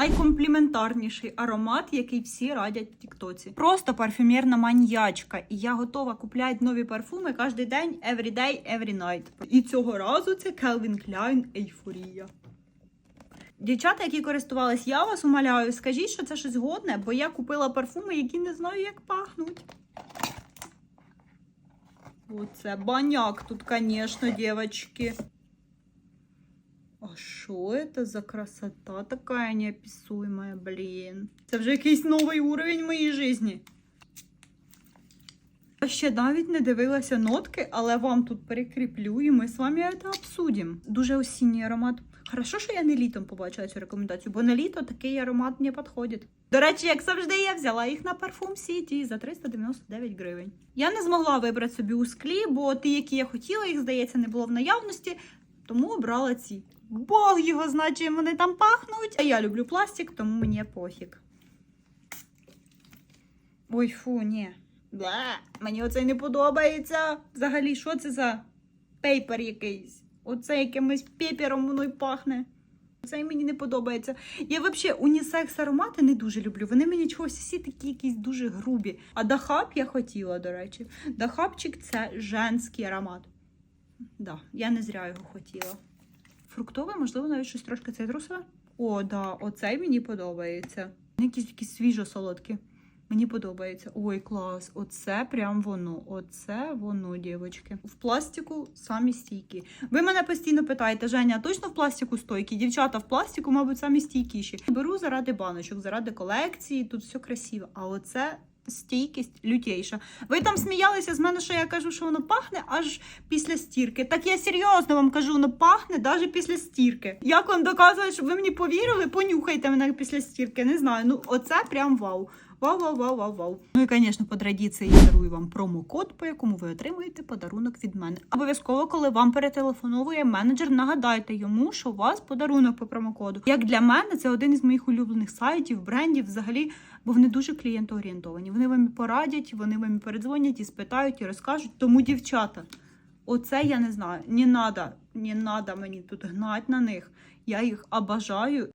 Найкомпліментарніший аромат, який всі радять в Тіктоці. Просто парфюмерна маньячка. І я готова купляти нові парфуми кожен день, every day, every night. І цього разу це Calvin Klein Ейфорія. Дівчата, які користувались, я вас умоляю, скажіть, що це щось годне, бо я купила парфуми, які не знаю, як пахнуть. Оце баняк тут, звісно, дівчатки. А що це за красота така неописуемая, блін. Це вже якийсь новий уровень в моїй житті. Я ще навіть не дивилася нотки, але вам тут перекріплю, і ми з вами це обсудимо. Дуже осінній аромат. Хорошо, що я не літом побачила цю рекомендацію, бо на літо такий аромат не підходить. До речі, як завжди, я взяла їх на парфум Сіті за 399 гривень. Я не змогла вибрати собі у склі, бо ті, які я хотіла, їх, здається, не було в наявності, тому обрала ці. Бог його знає, чим вони там пахнуть. А я люблю пластик, тому мені пофіг. Ой, фу, ні. Бла, мені оцей не подобається. Взагалі, що це за пейпер якийсь? Оце якимось пепером воно й пахне. Це мені не подобається. Я взагалі унісекс аромати не дуже люблю. Вони мені чогось всі такі якісь дуже грубі. А дахаб я хотіла, до речі. Дахабчик це женський аромат. Да, я не зря його хотіла. Фруктове, можливо, навіть щось трошки цитрусове. О, да, оцей мені подобається. Якісь такі свіжо солодкі. Мені подобається. Ой, клас! Оце прям воно. Оце воно, дівчатки. В пластику самі стійкі. Ви мене постійно питаєте, Женя, точно в пластику стойкі? Дівчата в пластику, мабуть, самі стійкіші. Беру заради баночок, заради колекції, тут все красиво. А оце стійкість лютейша. Ви там сміялися з мене, що я кажу, що воно пахне аж після стірки. Так я серйозно вам кажу, воно пахне навіть після стірки. Як вам доказувати, щоб ви мені повірили, понюхайте мене після стірки. Не знаю. Ну, оце прям вау. Вау, вау, вау, вау, вау. Ну і, звісно, по традиції я дарую вам промокод, по якому ви отримуєте подарунок від мене. Обов'язково, коли вам перетелефоновує менеджер, нагадайте йому, що у вас подарунок по промокоду. Як для мене, це один із моїх улюблених сайтів, брендів, взагалі, бо вони дуже клієнтоорієнтовані. Вони вам порадять, вони вам передзвонять, і спитають, і розкажуть. Тому, дівчата, оце я не знаю. Не надо, не надо мені тут гнать на них. Я їх обожаю.